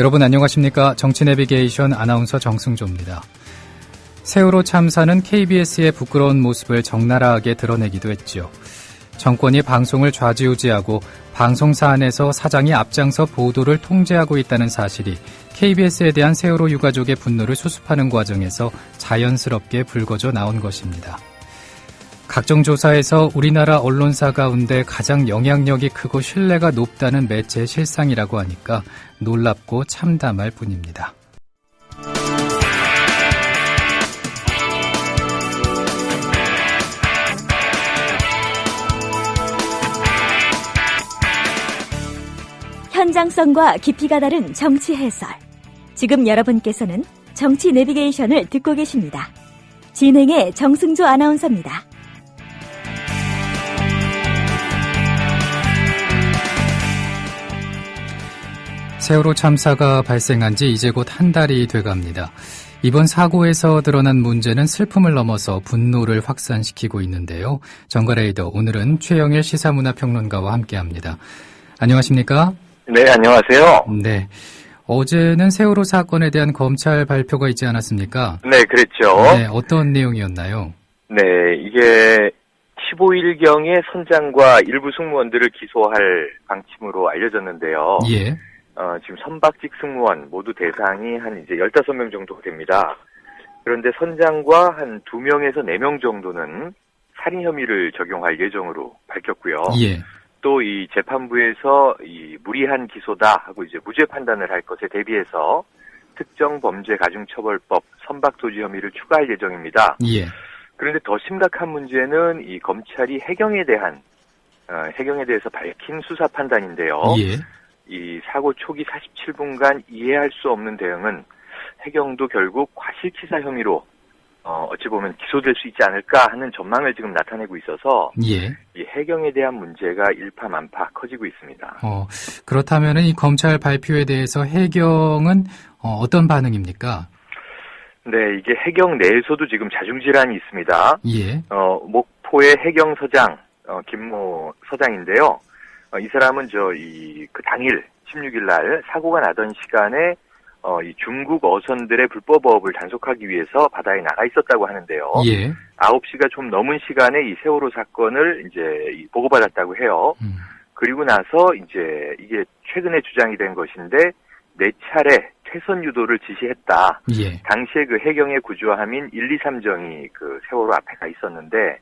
여러분 안녕하십니까? 정치 내비게이션 아나운서 정승조입니다. 세월호 참사는 KBS의 부끄러운 모습을 적나라하게 드러내기도 했죠. 정권이 방송을 좌지우지하고 방송사 안에서 사장이 앞장서 보도를 통제하고 있다는 사실이 KBS에 대한 세월호 유가족의 분노를 수습하는 과정에서 자연스럽게 불거져 나온 것입니다. 각종 조사에서 우리나라 언론사 가운데 가장 영향력이 크고 신뢰가 높다는 매체 실상이라고 하니까 놀랍고 참담할 뿐입니다. 현장성과 깊이가 다른 정치 해설. 지금 여러분께서는 정치 내비게이션을 듣고 계십니다. 진행의 정승조 아나운서입니다. 세월호 참사가 발생한 지 이제 곧 한 달이 돼갑니다. 이번 사고에서 드러난 문제는 슬픔을 넘어서 분노를 확산시키고 있는데요. 정가레이더 오늘은 최영일 시사문화평론가와 함께합니다. 안녕하십니까? 네, 안녕하세요. 네. 어제는 세월호 사건에 대한 검찰 발표가 있지 않았습니까? 네, 그랬죠. 네, 어떤 내용이었나요? 네, 이게 15일경에 선장과 일부 승무원들을 기소할 방침으로 알려졌는데요. 예. 어, 지금 선박직 승무원 모두 대상이 한 이제 15명 정도 됩니다. 그런데 선장과 한 2명에서 4명 정도는 살인 혐의를 적용할 예정으로 밝혔고요. 예. 또 이 재판부에서 이 무리한 기소다 하고 이제 무죄 판단을 할 것에 대비해서 특정 범죄 가중처벌법 선박 도주 혐의를 추가할 예정입니다. 예. 그런데 더 심각한 문제는 이 검찰이 해경에 대한 어, 해경에 대해서 밝힌 수사 판단인데요. 예. 이 사고 초기 47분간 이해할 수 없는 대응은 해경도 결국 과실치사 혐의로 어, 어찌 보면 기소될 수 있지 않을까 하는 전망을 지금 나타내고 있어서 예. 이 해경에 대한 문제가 일파만파 커지고 있습니다. 어, 그렇다면은 이 검찰 발표에 대해서 해경은 어, 떤 반응입니까? 네, 이게 해경 내에서도 지금 자중질환이 있습니다. 예. 어, 목포의 해경 서장 어, 김모 서장인데요. 어, 이 사람은 저 이 그 당일 16일 날 사고가 나던 시간에 어, 이 중국 어선들의 불법어업을 단속하기 위해서 바다에 나가 있었다고 하는데요. 예. 9시가 좀 넘은 시간에 이 세월호 사건을 이제 이 보고받았다고 해요. 음. 그리고 나서 이제 이게 최근에 주장이 된 것인데 네 차례 퇴선 유도를 지시했다. 예. 당시에 그 해경의 구조함인 1, 2, 3정이 그 세월호 앞에 가 있었는데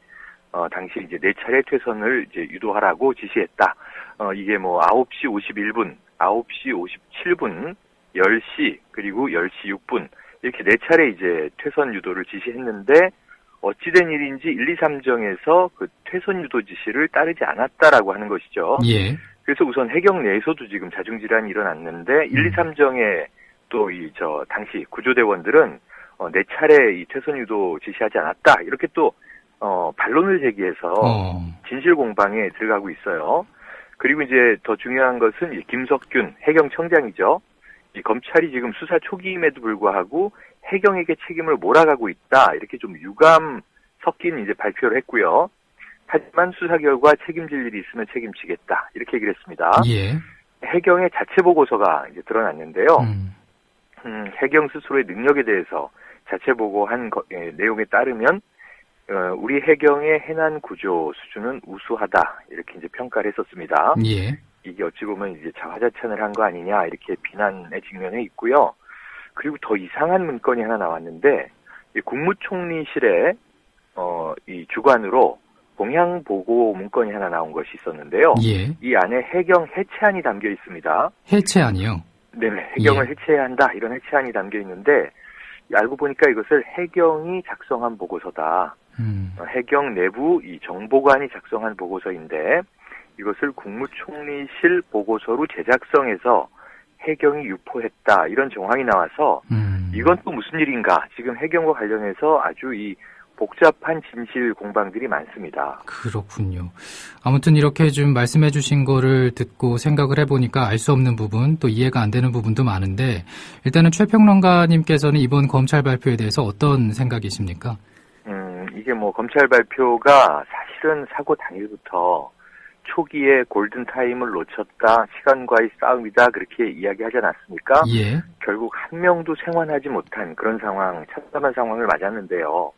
어 당시 이제 네 차례 퇴선을 이제 유도하라고 지시했다. 어 이게 뭐 9시 51분, 9시 57분, 10시 그리고 10시 6분 이렇게 네 차례 이제 퇴선 유도를 지시했는데 어찌된 일인지 1, 2, 3정에서 그 퇴선 유도 지시를 따르지 않았다라고 하는 것이죠. 예. 그래서 우선 해경 내에서도 지금 자중질환이 일어났는데 1, 2, 3정에 또 이 저 당시 구조대원들은 어, 네 차례 이 퇴선 유도 지시하지 않았다 이렇게 또 어, 반론을 제기해서 어. 진실 공방에 들어가고 있어요. 그리고 이제 더 중요한 것은 이 김석균 해경청장이죠. 이 검찰이 지금 수사 초기임에도 불구하고 해경에게 책임을 몰아가고 있다 이렇게 좀 유감 섞인 이제 발표를 했고요. 하지만 수사 결과 책임질 일이 있으면 책임지겠다 이렇게 얘기를 했습니다. 예. 해경의 자체 보고서가 이제 드러났는데요. 음. 음, 해경 스스로의 능력에 대해서 자체 보고한 거- 예, 내용에 따르면 어, 우리 해경의 해난 구조 수준은 우수하다 이렇게 이제 평가를 했었습니다. 예. 이게 어찌 보면 이제 자화자찬을 한 거 아니냐 이렇게 비난에 직면해 있고요. 그리고 더 이상한 문건이 하나 나왔는데 이 국무총리실에 어, 이 주관으로 공양 보고 문건이 하나 나온 것이 있었는데요. 예. 이 안에 해경 해체안이 담겨 있습니다. 해체안이요. 네네, 해경을 예. 해체해야 한다 이런 해체안이 담겨 있는데 알고 보니까 이것을 해경이 작성한 보고서다. 음. 어, 해경 내부 이 정보관이 작성한 보고서인데 이것을 국무총리실 보고서로 제작성해서 해경이 유포했다 이런 정황이 나와서 음. 이건 또 무슨 일인가 지금 해경과 관련해서 아주 이 복잡한 진실 공방들이 많습니다. 그렇군요. 아무튼 이렇게 좀 말씀해 주신 거를 듣고 생각을 해보니까 알 수 없는 부분 또 이해가 안 되는 부분도 많은데 일단은 최평론가님께서는 이번 검찰 발표에 대해서 어떤 생각이십니까? 음, 이게 뭐 검찰 발표가 사실은 사고 당일부터 초기에 골든 타임을 놓쳤다, 시간과의 싸움이다 그렇게 이야기하지 않았습니까? 예. 결국 한 명도 생還하지 못한 그런 상황, 참담한 상황을 맞았는데요.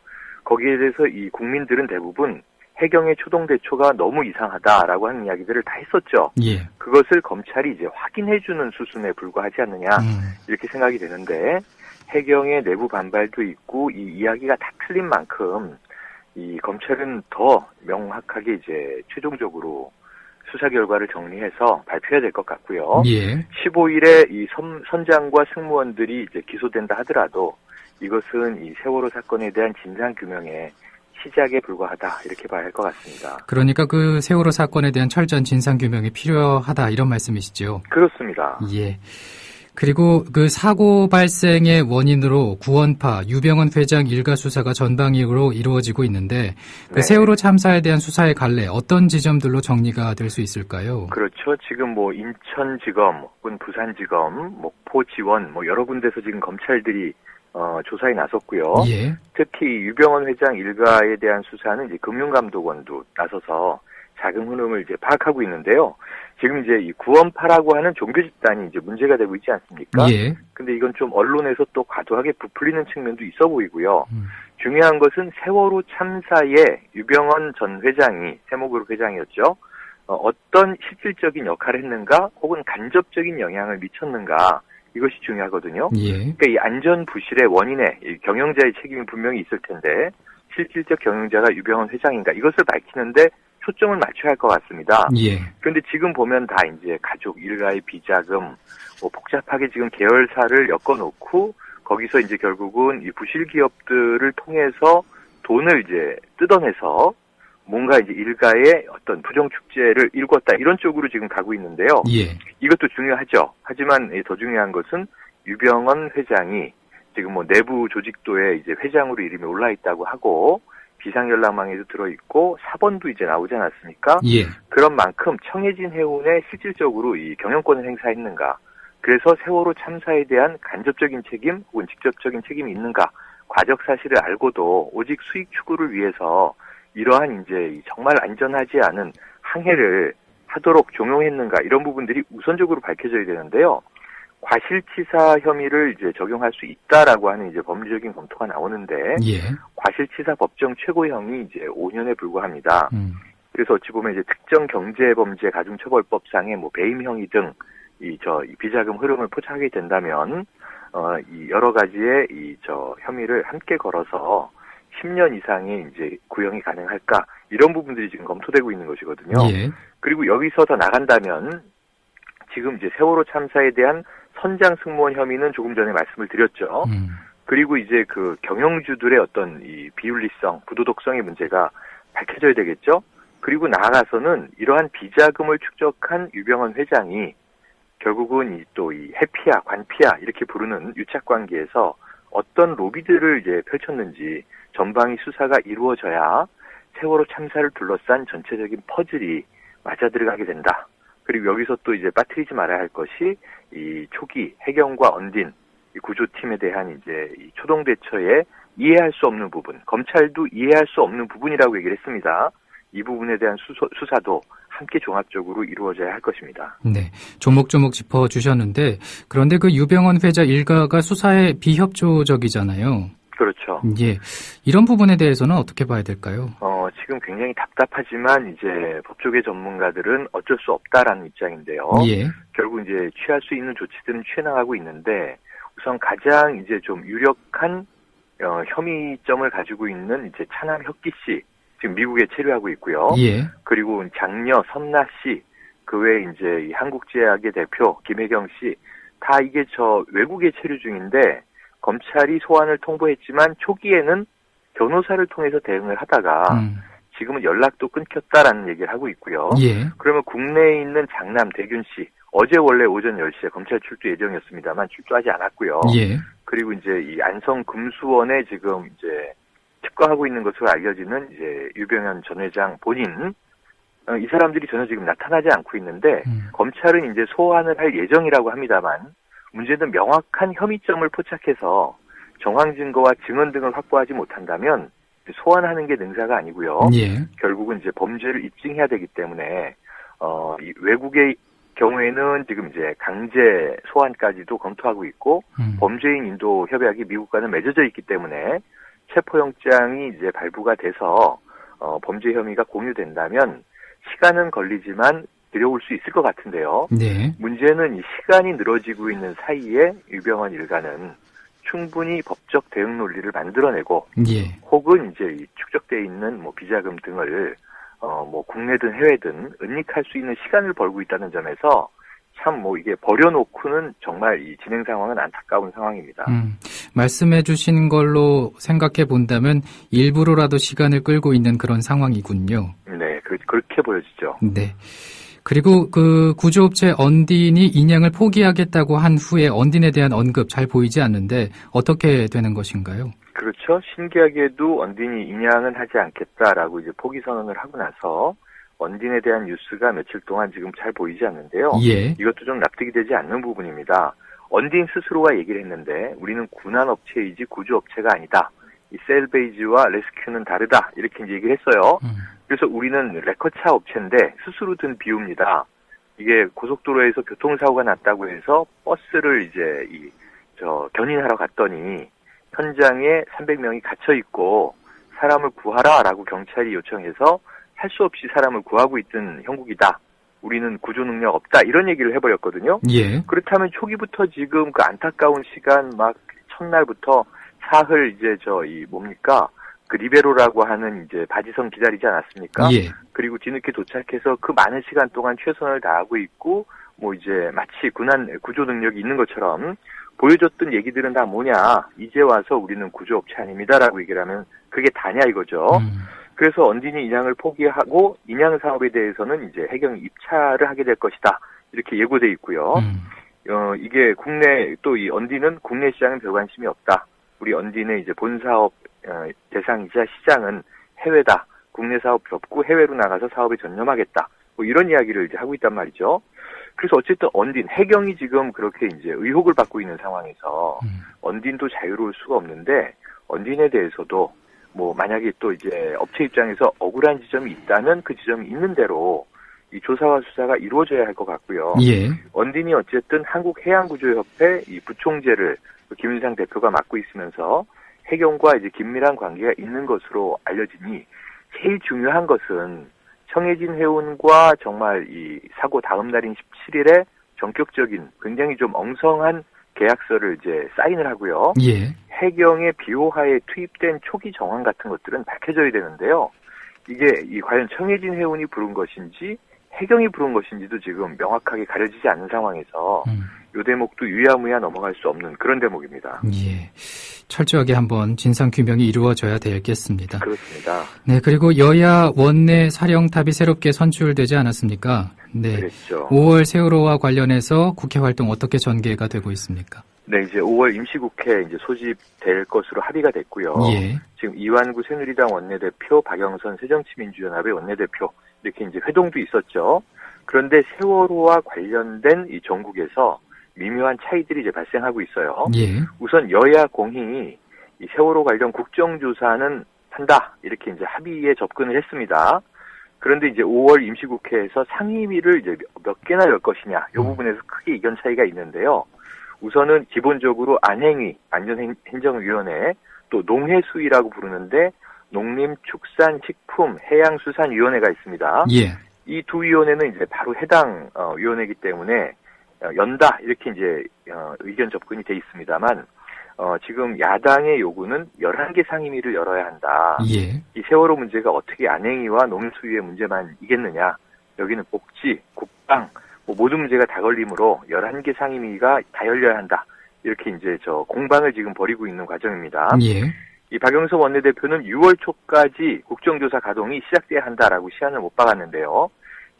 거기에 대해서 이 국민들은 대부분 해경의 초동 대처가 너무 이상하다라고 하는 이야기들을 다 했었죠. 예. 그것을 검찰이 이제 확인해주는 수순에 불과하지 않느냐 음. 이렇게 생각이 되는데 해경의 내부 반발도 있고 이 이야기가 다 틀린 만큼 이 검찰은 더 명확하게 이제 최종적으로 수사 결과를 정리해서 발표해야 될 것 같고요. 예. 15일에 이 선, 선장과 승무원들이 이제 기소된다 하더라도 이것은 이 세월호 사건에 대한 진상 규명의 시작에 불과하다 이렇게 봐야 할 것 같습니다. 그러니까 그 세월호 사건에 대한 철저한 진상 규명이 필요하다 이런 말씀이시죠. 그렇습니다. 예. 그리고 그 사고 발생의 원인으로 구원파 유병헌 회장 일가 수사가 전방위로 이루어지고 있는데 그 네. 세월호 참사에 대한 수사의 갈래 어떤 지점들로 정리가 될 수 있을까요? 그렇죠. 지금 뭐 인천지검 혹은 부산지검, 목포지원 뭐 여러 군데서 지금 검찰들이 어, 조사에 나섰고요. 예. 특히 유병헌 회장 일가에 대한 수사는 이제 금융감독원도 나서서 자금 흐름을 이제 파악하고 있는데요. 지금 이제 이 구원파라고 하는 종교 집단이 이제 문제가 되고 있지 않습니까? 예. 근데 이건 좀 언론에서 또 과도하게 부풀리는 측면도 있어 보이고요. 음. 중요한 것은 세월호 참사에 유병헌 전 회장이 세모그룹 회장이었죠. 어, 떤 실질적인 역할을 했는가 혹은 간접적인 영향을 미쳤는가 이것이 중요하거든요. 예. 그러니까 이 안전 부실의 원인에 이 경영자의 책임이 분명히 있을 텐데 실질적 경영자가 유병헌 회장인가 이것을 밝히는데 초점을 맞춰야 할 것 같습니다. 예. 그런데 지금 보면 다 이제 가족 일가의 비자금 뭐 복잡하게 지금 계열사를 엮어놓고 거기서 이제 결국은 이 부실 기업들을 통해서 돈을 이제 뜯어내서 뭔가 이제 일가의 어떤 부정 축제를 일궜다 이런 쪽으로 지금 가고 있는데요. 예. 이것도 중요하죠. 하지만 더 중요한 것은 유병헌 회장이 지금 뭐 내부 조직도에 이제 회장으로 이름이 올라 있다고 하고 비상연락망에도 들어있고 사본도 이제 나오지 않았습니까? 예. 그런 만큼 청해진 해운에 실질적으로 이 경영권을 행사했는가? 그래서 세월호 참사에 대한 간접적인 책임 혹은 직접적인 책임이 있는가? 과적 사실을 알고도 오직 수익 추구를 위해서 이러한 이제 이 정말 안전하지 않은 항해를 하도록 종용했는가? 이런 부분들이 우선적으로 밝혀져야 되는데요. 과실치사 혐의를 이제 적용할 수 있다라고 하는 이제 법률적인 검토가 나오는데 예. 과실치사 법정 최고형이 이제 5년에 불과합니다. 음. 그래서 어찌 보면 이제 특정 경제범죄 가중처벌법상의 뭐 배임형이 등 이 저 비자금 흐름을 포착하게 된다면 어이 여러 가지의 이 저 혐의를 함께 걸어서 10년 이상의 이제 구형이 가능할까 이런 부분들이 지금 검토되고 있는 것이거든요. 예. 그리고 여기서 더 나간다면 지금 이제 세월호 참사에 대한 선장 승무원 혐의는 조금 전에 말씀을 드렸죠. 음. 그리고 이제 그 경영주들의 어떤 이 비윤리성, 부도덕성의 문제가 밝혀져야 되겠죠. 그리고 나아가서는 이러한 비자금을 축적한 유병헌 회장이 결국은 이또이 해피야, 관피야 이렇게 부르는 유착 관계에서 어떤 로비들을 이제 펼쳤는지 전방위 수사가 이루어져야 세월호 참사를 둘러싼 전체적인 퍼즐이 맞아 들어가게 된다. 그리고 여기서 또 이제 빠뜨리지 말아야 할 것이 이 초기 해경과 언딘 이 구조팀에 대한 이제 이 초동 대처에 이해할 수 없는 부분, 검찰도 이해할 수 없는 부분이라고 얘기를 했습니다. 이 부분에 대한 수소, 수사도 함께 종합적으로 이루어져야 할 것입니다. 네. 조목조목 짚어 주셨는데 그런데 그 유병헌 회장 일가가 수사에 비협조적이잖아요. 그렇죠. 예. 이런 부분에 대해서는 어떻게 봐야 될까요? 어, 지금 굉장히 답답하지만 이제 법조계 전문가들은 어쩔 수 없다라는 입장인데요. 예. 결국 이제 취할 수 있는 조치들은 취해 나가고 있는데 우선 가장 이제 좀 유력한 어, 혐의점을 가지고 있는 이제 차남 혁기 씨 지금 미국에 체류하고 있고요. 예. 그리고 장녀 섬나 씨, 그 외에 이제 이 한국제약의 대표 김혜경 씨, 다 이게 저 외국에 체류 중인데 검찰이 소환을 통보했지만 초기에는 변호사를 통해서 대응을 하다가 음. 지금은 연락도 끊겼다라는 얘기를 하고 있고요. 예. 그러면 국내에 있는 장남 대균 씨, 어제 원래 오전 10시에 검찰 출두 예정이었습니다만 출두하지 않았고요. 예. 그리고 이제 이 안성 금수원에 지금 이제 특과하고 있는 것으로 알려지는 이제 유병현 전 회장 본인 어, 이 사람들이 전혀 지금 나타나지 않고 있는데 음. 검찰은 이제 소환을 할 예정이라고 합니다만 문제는 명확한 혐의점을 포착해서 정황 증거와 증언 등을 확보하지 못한다면 소환하는 게 능사가 아니고요. 예. 결국은 이제 범죄를 입증해야 되기 때문에 어, 이 외국의 경우에는 지금 이제 강제 소환까지도 검토하고 있고 음. 범죄인 인도 협약이 미국과는 맺어져 있기 때문에 체포영장이 이제 발부가 돼서 어, 범죄 혐의가 공유된다면 시간은 걸리지만 들여올 수 있을 것 같은데요. 네. 문제는 이 시간이 늘어지고 있는 사이에 유병헌 일가는 충분히 법적 대응 논리를 만들어내고 예. 혹은 이제 이 축적돼 있는 뭐 비자금 등을 어 뭐 국내든 해외든 은닉할 수 있는 시간을 벌고 있다는 점에서 참뭐 이게 버려놓고는 정말 이 진행 상황은 안타까운 상황입니다. 음, 말씀해 주신 걸로 생각해 본다면 일부러라도 시간을 끌고 있는 그런 상황이군요. 네, 그, 그렇게 보여지죠. 네. 그리고 그 구조업체 언딘이 인양을 포기하겠다고 한 후에 언딘에 대한 언급 잘 보이지 않는데 어떻게 되는 것인가요? 그렇죠. 신기하게도 언딘이 인양은 하지 않겠다라고 이제 포기 선언을 하고 나서 언딘에 대한 뉴스가 며칠 동안 지금 잘 보이지 않는데요. 예. 이것도 좀 납득이 되지 않는 부분입니다. 언딘 스스로가 얘기를 했는데 우리는 군안업체이지 구조 업체가 아니다. 이 셀베이지와 레스큐는 다르다. 이렇게 이제 얘기를 했어요. 음, 그래서 우리는 레커차 업체인데 스스로 든 비용입니다. 이게 고속도로에서 교통사고가 났다고 해서 버스를 이제 이 저 견인하러 갔더니 현장에 300명이 갇혀 있고 사람을 구하라라고 경찰이 요청해서 할 수 없이 사람을 구하고 있던 형국이다. 우리는 구조 능력 없다. 이런 얘기를 해버렸거든요. 예. 그렇다면 초기부터 지금 그 안타까운 시간 막 첫날부터 사흘 이제 저 이 뭡니까 그 리베로라고 하는 이제 바지선 기다리지 않았습니까? 예. 그리고 뒤늦게 도착해서 그 많은 시간 동안 최선을 다하고 있고 뭐 이제 마치 군한 구조 능력이 있는 것처럼 보여줬던 얘기들은 다 뭐냐 이제 와서 우리는 구조업체 아닙니다라고 얘기를 하면 그게 다냐 이거죠. 음, 그래서 언딘이 인양을 포기하고 인양 사업에 대해서는 이제 해경 입찰을 하게 될 것이다 이렇게 예고돼 있고요. 음, 어, 이게 국내, 또 이 언디는 국내 시장은 별 관심이 없다. 우리 언디는 이제 본 사업, 어, 대상이자 시장은 해외다. 국내 사업 접고 해외로 나가서 사업에 전념하겠다. 뭐 이런 이야기를 이제 하고 있단 말이죠. 그래서 어쨌든 언딘, 해경이 지금 그렇게 이제 의혹을 받고 있는 상황에서 음. 언딘도 자유로울 수가 없는데 언딘에 대해서도 뭐 만약에 또 이제 업체 입장에서 억울한 지점이 있다면 그 지점이 있는 대로 이 조사와 수사가 이루어져야 할 것 같고요. 예. 언딘이 어쨌든 한국해양구조협회 이 부총재를 김윤상 대표가 맡고 있으면서 해경과 이제 긴밀한 관계가 있는 것으로 알려지니 제일 중요한 것은 청해진 해운과 정말 이 사고 다음 날인 17일에 전격적인 굉장히 좀 엉성한 계약서를 이제 사인을 하고요. 예. 해경의 비호하에 투입된 초기 정황 같은 것들은 밝혀져야 되는데요. 이게 이 과연 청해진 해운이 부른 것인지 해경이 부른 것인지도 지금 명확하게 가려지지 않는 상황에서 음, 요 대목도 유야무야 넘어갈 수 없는 그런 대목입니다. 예. 철저하게 한번 진상 규명이 이루어져야 되겠습니다. 그렇습니다. 네, 그리고 여야 원내 사령탑이 새롭게 선출되지 않았습니까? 네. 그랬죠. 5월 세월호와 관련해서 국회 활동 어떻게 전개가 되고 있습니까? 네, 이제 5월 임시국회 이제 소집될 것으로 합의가 됐고요. 예. 지금 이완구 새누리당 원내대표, 박영선 새정치민주연합의 원내대표 이렇게 이제 회동도 있었죠. 그런데 세월호와 관련된 이 전국에서 미묘한 차이들이 이제 발생하고 있어요. 예. 우선 여야 공히 이 세월호 관련 국정조사는 한다 이렇게 이제 합의에 접근을 했습니다. 그런데 이제 5월 임시국회에서 상임위를 이제 몇 개나 열 것이냐 이 음. 부분에서 크게 의견 차이가 있는데요. 우선은 기본적으로 안행위 안전행정위원회 또 농해수위라고 부르는데 농림축산식품해양수산위원회가 있습니다. 예. 이 두 위원회는 이제 바로 해당 어, 위원회이기 때문에 어, 연다 이렇게 이제 어, 의견 접근이 돼 있습니다만 어, 지금 야당의 요구는 11개 상임위를 열어야 한다. 예. 이 세월호 문제가 어떻게 안행위와 농수위의 문제만 이겠느냐. 여기는 복지, 국방, 뭐 모든 문제가 다 걸리므로 11개 상임위가 다 열려야 한다. 이렇게 이제 저 공방을 지금 벌이고 있는 과정입니다. 예. 이 박영선 원내대표는 6월 초까지 국정조사 가동이 시작돼야 한다라고 시한을 못 박았는데요.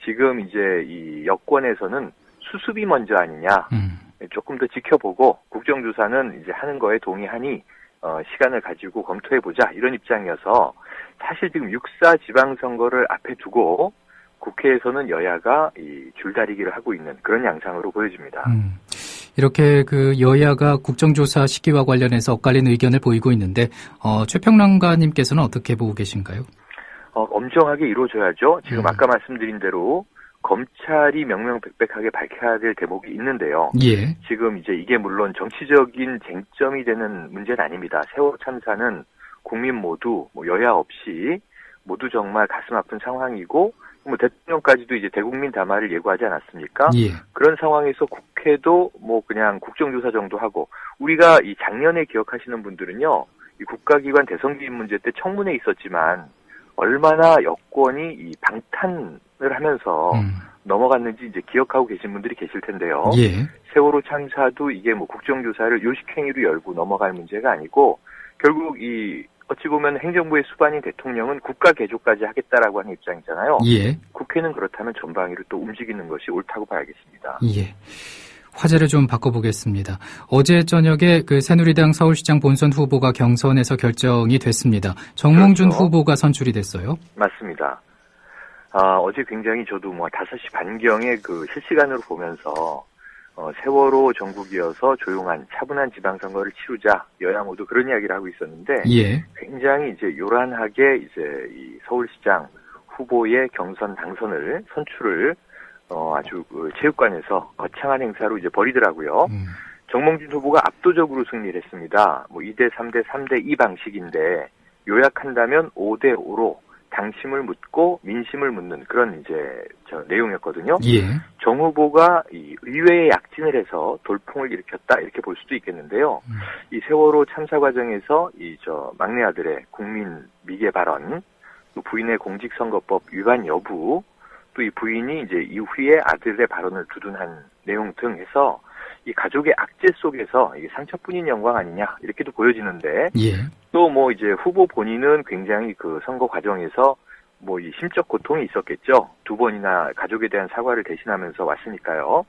지금 이제 이 여권에서는 수습이 먼저 아니냐. 음. 조금 더 지켜보고 국정조사는 이제 하는 거에 동의하니 어, 시간을 가지고 검토해보자 이런 입장이어서 사실 지금 육사 지방선거를 앞에 두고 국회에서는 여야가 이 줄다리기를 하고 있는 그런 양상으로 보여집니다. 음. 이렇게 그 여야가 국정조사 시기와 관련해서 엇갈린 의견을 보이고 있는데 어, 최평랑가님께서는 어떻게 보고 계신가요? 어, 엄정하게 이루어져야죠. 지금 음. 아까 말씀드린 대로 검찰이 명명백백하게 밝혀야 될 대목이 있는데요. 예. 지금 이제 이게 물론 정치적인 쟁점이 되는 문제는 아닙니다. 세월호 참사는 국민 모두 뭐 여야 없이 모두 정말 가슴 아픈 상황이고 뭐 대통령까지도 이제 대국민 담화를 예고하지 않았습니까? 예. 그런 상황에서 국회도 뭐 그냥 국정조사 정도 하고 우리가 이 작년에 기억하시는 분들은요. 이 국가기관 대선기입 문제 때 청문회 있었지만 얼마나 여권이 이 방탄을 하면서 음. 넘어갔는지 이제 기억하고 계신 분들이 계실 텐데요. 예. 세월호 참사도 이게 뭐 국정조사를 요식행위로 열고 넘어갈 문제가 아니고 결국 이 어찌 보면 행정부의 수반인 대통령은 국가 개조까지 하겠다라고 하는 입장이잖아요. 예. 국회는 그렇다면 전방위로 또 움직이는 것이 옳다고 봐야겠습니다. 예. 화제를 좀 바꿔보겠습니다. 어제 저녁에 그 새누리당 서울시장 본선 후보가 경선에서 결정이 됐습니다. 정몽준 그렇죠. 후보가 선출이 됐어요. 맞습니다. 아, 어제 굉장히 저도 뭐 5시 반경에 그 실시간으로 보면서 어, 세월호 전국이어서 조용한 차분한 지방선거를 치르자 여야 모두 그런 이야기를 하고 있었는데 예. 굉장히 이제 요란하게 이제 이 서울시장 후보의 경선 당선을 선출을 어, 아주 그 체육관에서 거창한 행사로 이제 벌이더라고요. 음. 정몽준 후보가 압도적으로 승리를 했습니다. 뭐 2대 3대 3대 2 방식인데 요약한다면 5대 5로 당심을 묻고 민심을 묻는 그런 이제 저 내용이었거든요. 예. 정 후보가 이 의회에 약진을 해서 돌풍을 일으켰다 이렇게 볼 수도 있겠는데요. 음. 이 세월호 참사 과정에서 이 저 막내 아들의 국민 미개 발언, 또 부인의 공직선거법 위반 여부, 또 이 부인이 이제 이후에 아들의 발언을 두둔한 내용 등 해서 이 가족의 악재 속에서 이게 상처뿐인 영광 아니냐 이렇게도 보여지는데 예. 또뭐 이제 후보 본인은 굉장히 그 선거 과정에서 뭐 이 심적 고통이 있었겠죠. 두 번이나 가족에 대한 사과를 대신하면서 왔으니까요.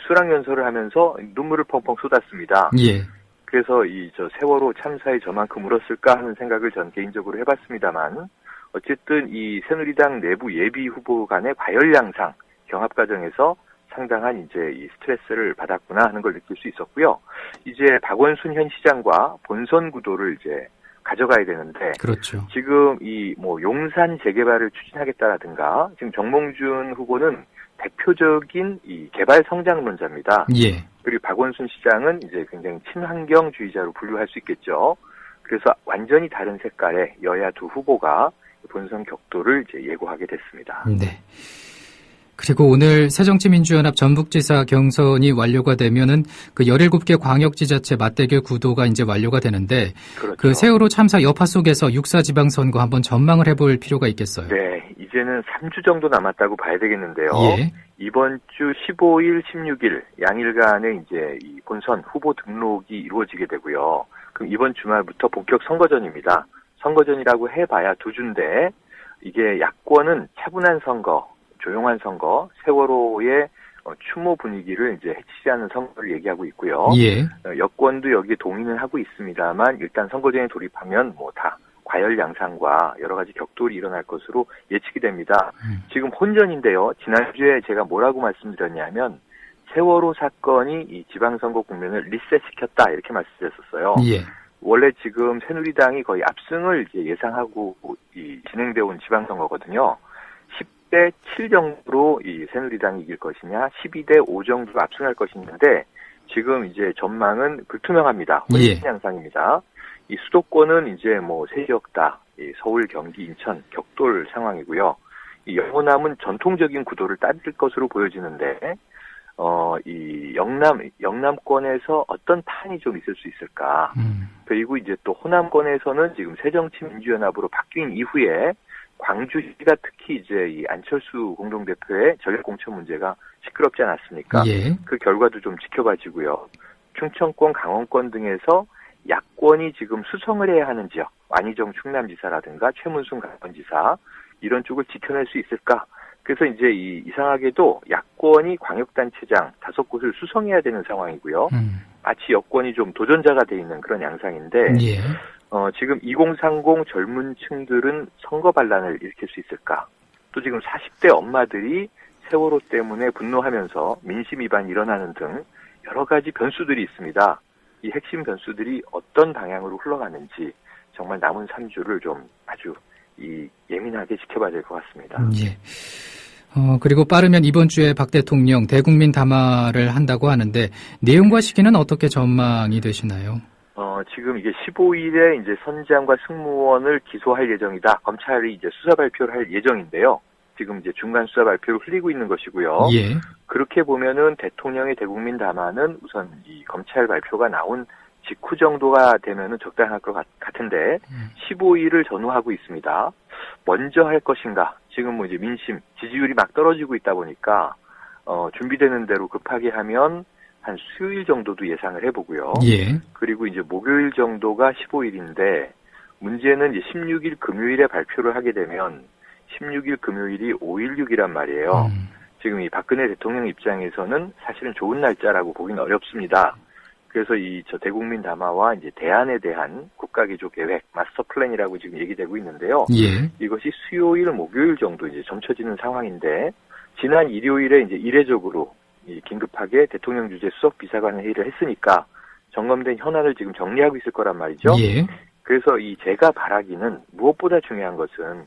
수락 연설을 하면서 눈물을 펑펑 쏟았습니다. 예. 그래서 이 저 세월호 참사에 저만큼 울었을까 하는 생각을 전 개인적으로 해봤습니다만 어쨌든 이 새누리당 내부 예비 후보 간의 과열 양상 경합 과정에서 상당한 이제 이 스트레스를 받았구나 하는 걸 느낄 수 있었고요. 이제 박원순 현 시장과 본선 구도를 이제 가져가야 되는데 그렇죠. 지금 이 뭐 용산 재개발을 추진하겠다라든가 지금 정몽준 후보는 대표적인 이 개발 성장론자입니다. 예. 그리고 박원순 시장은 이제 굉장히 친환경주의자로 분류할 수 있겠죠. 그래서 완전히 다른 색깔의 여야 두 후보가 본선 격돌을 이제 예고하게 됐습니다. 네. 그리고 오늘 새정치민주연합 전북지사 경선이 완료가 되면은 그 17개 광역지자체 맞대결 구도가 이제 완료가 되는데 그렇죠. 그 세월호 참사 여파 속에서 육사 지방선거 한번 전망을 해볼 필요가 있겠어요. 네, 이제는 3주 정도 남았다고 봐야 되겠는데요. 예. 이번 주 15일, 16일 양일간에 이제 이 본선 후보 등록이 이루어지게 되고요. 그럼 이번 주말부터 본격 선거전입니다. 선거전이라고 해봐야 두 주인데 이게 야권은 차분한 선거, 조용한 선거, 세월호의 어, 추모 분위기를 이제 해치지 않는 선거를 얘기하고 있고요. 예. 어, 여권도 여기에 동의는 하고 있습니다만 일단 선거전에 돌입하면 뭐 다 과열 양상과 여러 가지 격돌이 일어날 것으로 예측이 됩니다. 음. 지금 혼전인데요. 지난주에 제가 뭐라고 말씀드렸냐면 세월호 사건이 이 지방선거 국면을 리셋시켰다 이렇게 말씀드렸었어요. 예. 원래 지금 새누리당이 거의 압승을 이제 예상하고 이 진행되어 온 지방선거거든요. 10대 7 정도로 이 새누리당이 이길 것이냐, 12대 5 정도로 압승할 것인데 지금 이제 전망은 불투명합니다. 예. 혼전 양상입니다. 이 수도권은 이제 뭐 세 지역 다이 서울, 경기, 인천 격돌 상황이고요. 이 영호남은 전통적인 구도를 따를 것으로 보여지는데 어, 이 영남, 영남권에서 어떤 판이 좀 있을 수 있을까. 음. 그리고 이제 또 호남권에서는 지금 새정치민주연합으로 바뀐 이후에 광주시가 특히 이제 이 안철수 공동대표의 전략 공천 문제가 시끄럽지 않았습니까? 예. 그 결과도 좀 지켜봐지고요. 충청권, 강원권 등에서 야권이 지금 수성을 해야 하는 지역, 안희정 충남지사라든가 최문순 강원지사 이런 쪽을 지켜낼 수 있을까? 그래서 이제 이 이상하게도 야권이 광역단체장 다섯 곳을 수성해야 되는 상황이고요. 음. 마치 여권이 좀 도전자가 돼 있는 그런 양상인데 예. 어, 지금 2030 젊은 층들은 선거 반란을 일으킬 수 있을까? 또 지금 40대 엄마들이 세월호 때문에 분노하면서 민심 위반이 일어나는 등 여러 가지 변수들이 있습니다. 이 핵심 변수들이 어떤 방향으로 흘러가는지 정말 남은 3주를 좀 아주 이 예민하게 지켜봐야 될 것 같습니다. 예. 어, 그리고 빠르면 이번 주에 박 대통령 대국민 담화를 한다고 하는데 내용과 시기는 어떻게 전망이 되시나요? 어, 지금 이게 15일에 이제 선장과 승무원을 기소할 예정이다. 검찰이 이제 수사 발표를 할 예정인데요. 지금 이제 중간 수사 발표를 흘리고 있는 것이고요. 예. 그렇게 보면은 대통령의 대국민 담화는 우선 이 검찰 발표가 나온 직후 정도가 되면은 적당할 것 같, 같은데 음. 15일을 전후하고 있습니다. 먼저 할 것인가? 지금 뭐 이제 민심 지지율이 막 떨어지고 있다 보니까 어, 준비되는 대로 급하게 하면 한 수요일 정도도 예상을 해보고요. 예. 그리고 이제 목요일 정도가 15일인데 문제는 이제 16일 금요일에 발표를 하게 되면 16일 금요일이 5.16이란 말이에요. 음. 지금 이 박근혜 대통령 입장에서는 사실은 좋은 날짜라고 보기는 어렵습니다. 그래서 이 저 대국민 담화와 이제 대안에 대한 국가기조 계획 마스터 플랜이라고 지금 얘기되고 있는데요. 예. 이것이 수요일, 목요일 정도 이제 점쳐지는 상황인데 지난 일요일에 이제 이례적으로 이 긴급하게 대통령 주재 수석 비서관 회의를 했으니까 점검된 현안을 지금 정리하고 있을 거란 말이죠. 예. 그래서 이 제가 바라기는 무엇보다 중요한 것은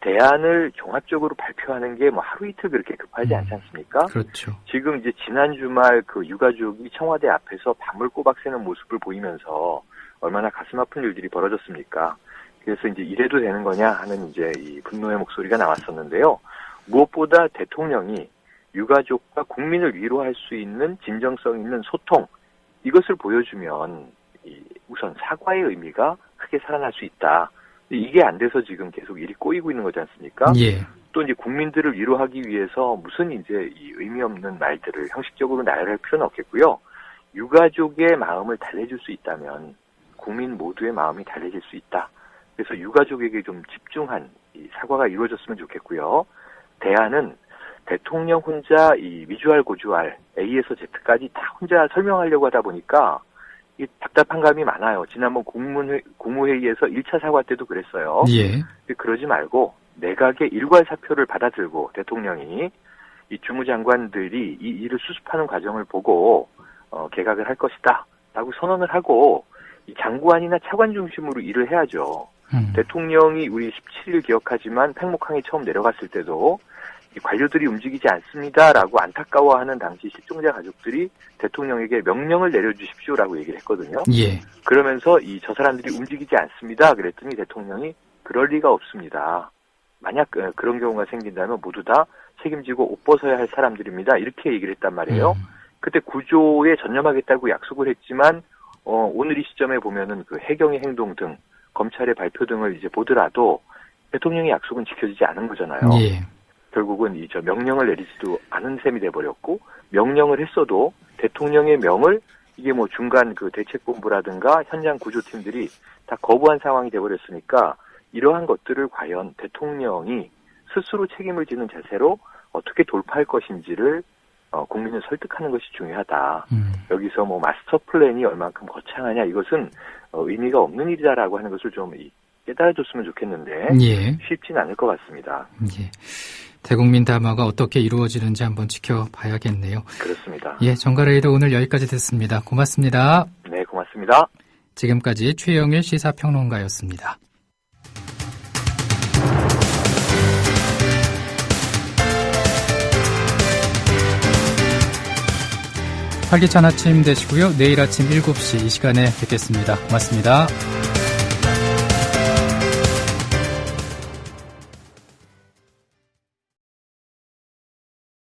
대안을 종합적으로 발표하는 게 뭐 하루 이틀 그렇게 급하지 음. 않지 않습니까? 그렇죠. 지금 이제 지난 주말 그 유가족이 청와대 앞에서 밤을 꼬박 새는 모습을 보이면서 얼마나 가슴 아픈 일들이 벌어졌습니까? 그래서 이제 이래도 되는 거냐 하는 이제 이 분노의 목소리가 나왔었는데요. 무엇보다 대통령이 유가족과 국민을 위로할 수 있는 진정성 있는 소통 이것을 보여주면 이 우선 사과의 의미가 크게 살아날 수 있다. 이게 안 돼서 지금 계속 일이 꼬이고 있는 거지 않습니까? 예. 또 이제 국민들을 위로하기 위해서 무슨 이제 이 의미 없는 말들을 형식적으로 나열할 필요는 없겠고요. 유가족의 마음을 달래줄 수 있다면 국민 모두의 마음이 달래질 수 있다. 그래서 유가족에게 좀 집중한 이 사과가 이루어졌으면 좋겠고요. 대안은 대통령 혼자 이 미주알 고주알 A에서 Z까지 다 혼자 설명하려고 하다 보니까 이 답답한 감이 많아요. 지난번 국무회, 국무회의에서 1차 사과 때도 그랬어요. 예. 그러지 말고 내각의 일괄 사표를 받아들고 대통령이 이 주무장관들이 이 일을 수습하는 과정을 보고 어, 개각을 할 것이다 라고 선언을 하고 이 장관이나 차관 중심으로 일을 해야죠. 음. 대통령이 우리 17일 기억하지만 팽목항에 처음 내려갔을 때도 이 관료들이 움직이지 않습니다라고 안타까워하는 당시 실종자 가족들이 대통령에게 명령을 내려주십시오라고 얘기를 했거든요. 예. 그러면서 이 저 사람들이 움직이지 않습니다. 그랬더니 대통령이 그럴 리가 없습니다. 만약 그- 그런 경우가 생긴다면 모두 다 책임지고 옷 벗어야 할 사람들입니다. 이렇게 얘기를 했단 말이에요. 음. 그때 구조에 전념하겠다고 약속을 했지만 어, 오늘 이 시점에 보면은 그 해경의 행동 등 검찰의 발표 등을 이제 보더라도 대통령의 약속은 지켜지지 않은 거잖아요. 예. 결국은 이 저 명령을 내리지도 않은 셈이 돼 버렸고 명령을 했어도 대통령의 명을 이게 뭐 중간 그 대책본부라든가 현장 구조팀들이 다 거부한 상황이 돼 버렸으니까 이러한 것들을 과연 대통령이 스스로 책임을 지는 자세로 어떻게 돌파할 것인지를 어, 국민을 설득하는 것이 중요하다. 음. 여기서 뭐 마스터 플랜이 얼만큼 거창하냐 이것은 어, 의미가 없는 일이다라고 하는 것을 좀 이- 깨달아줬으면 좋겠는데 예. 쉽진 않을 것 같습니다. 예. 대국민 담화가 어떻게 이루어지는지 한번 지켜봐야겠네요. 그렇습니다. 예, 정가레이도 오늘 여기까지 됐습니다. 고맙습니다. 네, 고맙습니다. 지금까지 최영일 시사평론가였습니다. 활기찬 아침 되시고요. 내일 아침 7시 이 시간에 뵙겠습니다. 고맙습니다.